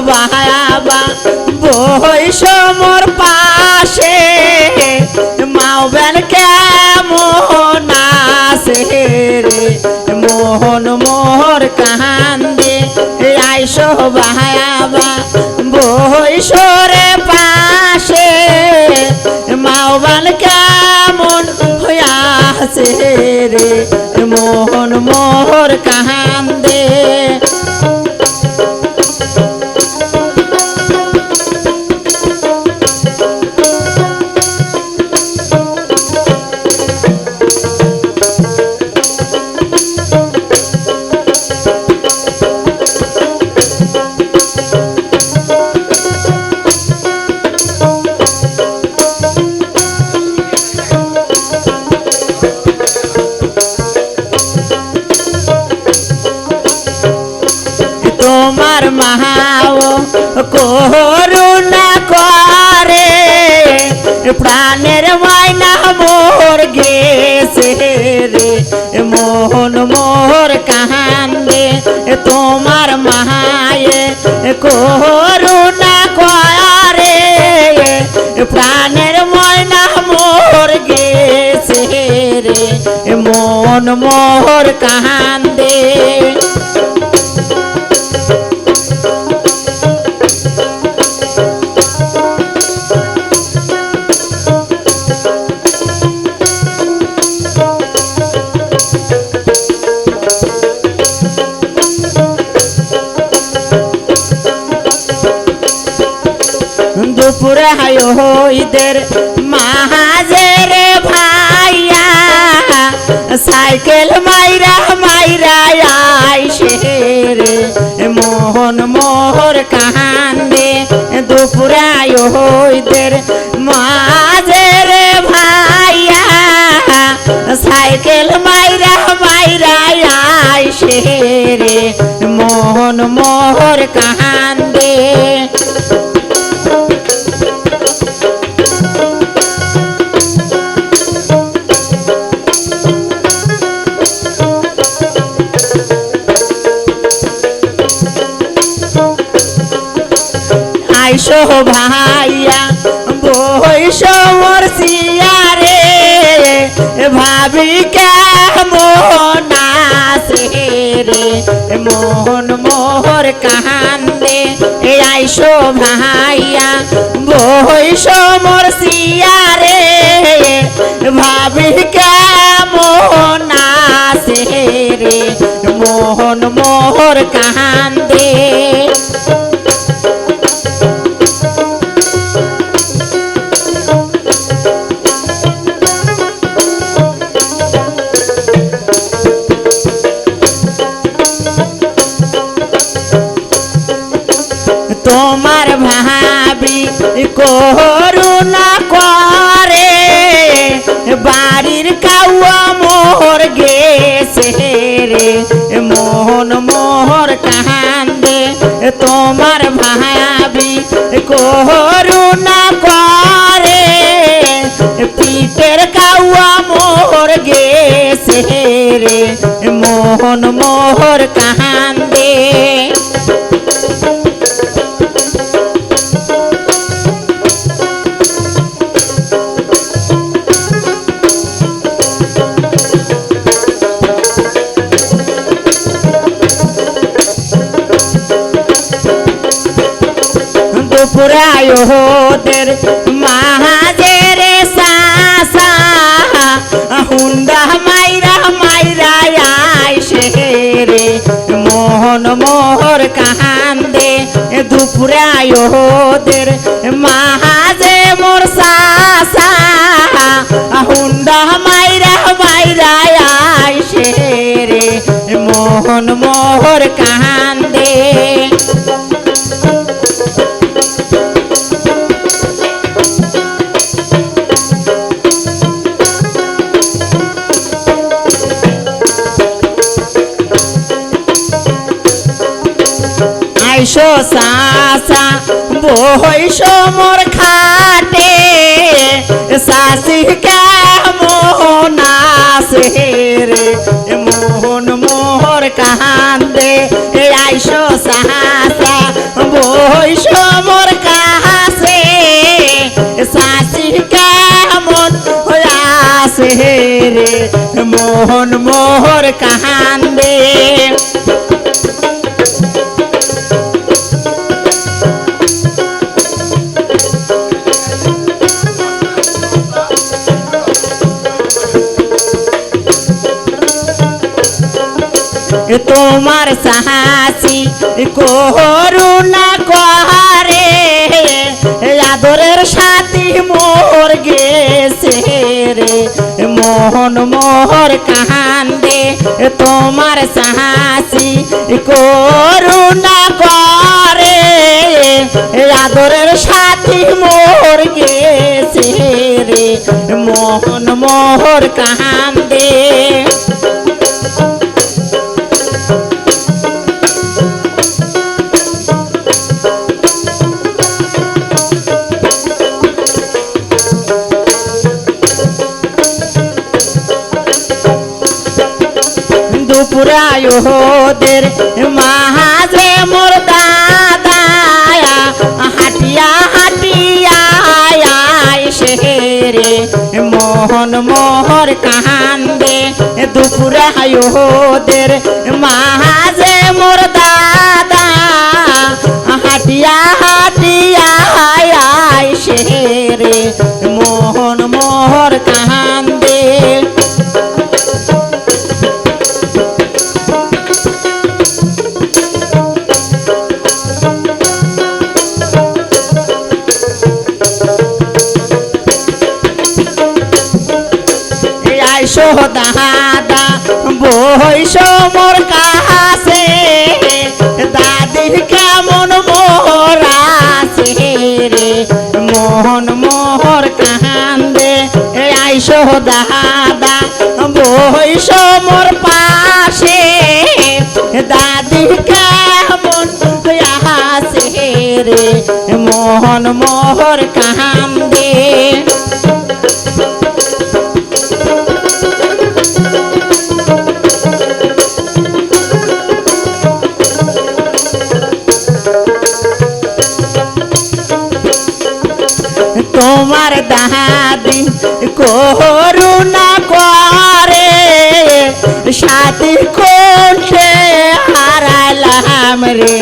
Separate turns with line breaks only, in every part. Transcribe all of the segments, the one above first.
বাবা বইস মোর পাশে মাওবেন কেমন রে? মোহন মোহর কান্দে আইসো বাবা বইস রে পাশে মাওবান কেমন হইয়াছে রে? মোহন মোহর কান্দে তোমার মাহাও করুণা করে প্রাণের মাইনা মোর গেছে রে মোহন মোর কান্দে তোমার মাহায়ে করুণা করে প্রাণের ময়না মোর গেছে রে মন মোর কান্দে হইদের মাহাজের ভাইয়া সাইকেল মাইরা মাইরা আইসে রে। মোহন মোহর কান্দে দুপুরে আয় হইদের মাঝের ভাইয়া সাইকেল মাইরা মাইরা আইসে রে। মোহন মোহর কান্দে আইসো ভাইয়া মোর সিয়ারে। ভাবি কেমন আছে রে? মোহন মোহর কান্দে। এ আইসো ভাইয়া মোর সিয়ারে। ভাবি কেমন আছে রে? মোহন মোহর কান্দে। করুণা করে, বাড়ির কাউয়া মোহর গেছে রে। মোহন মোহর কান্দে তোমার ভাবি করুণা করে, পিঠের কাউয়া মোহর গেছে রে। মোহন মোহর কান্দে দুপুরায় হোদের মাহাজের সাসা। হুন্ডা মাইরা মাইরা আইসে রে। মোহন মোহর কান্দে দুপুরে আয়োদের মাহাজে মোর সাসা। হুন্ডা মাইরা মাইরা আইসে রে। মোহন মোহর কান্দে সাসা বইসো মোর খাটে, সাসি কেমন আসে রে? মোহন মোহর কান্দে আইসো সাসা বইসো মোর কাছে সাসি কেমন আসে রে? মোহন মোহর কান্দে তোমার সাহাসি করুণা করে আদরের সাথী মোর গেছে রে। মোহন মোহর কান্দে তোমার সাহাসি করুণা করে আদরের সাথী মোর গেছে রে। মোহন মোহর কান্দে দুপুরায় হোদের মাহাজে মোর হাটিয়া শেরে। মোহন মোহর কান্দে দুপুরায় হোদের মাহাজে মোর দাদা বইসো মোর কাছে দাদি কেমন মোর আছে রে? মোহন মোহর কান্দে, আইসো দাদা বইসো মোর পাশে দাদি কেমন আছে রে? মোহন মোহর কান্দে। তোমার করুণা করে, সাথী কোঠে হারালাম রে।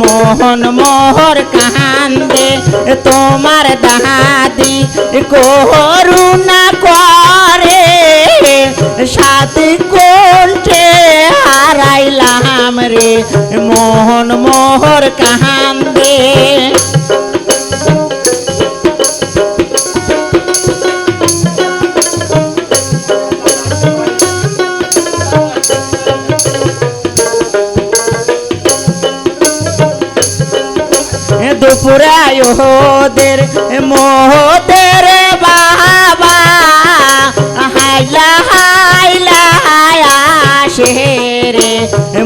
মোহন মোহর কান্দে তোমার দাদি, করুণা করে, সাথী কোঠে হারাইলাম রে। মোহন মোহর কান্দে দুপুরায় হোদের মোহদের বাবা। হাইলা হাইলা শেরে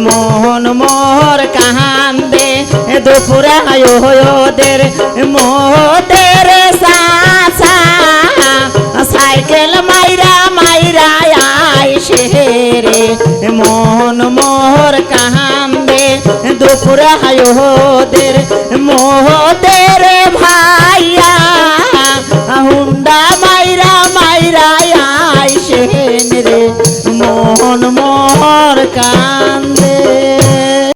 মোহন মোহর কান্দে দুপুরায় হোদের মোহদের সাসা সাইকেল মাইরা মাইরা আই শেরে কান্দে পুরায়োদের মোহদের ভাইয়া হুন্ডা মাইরা মাইরা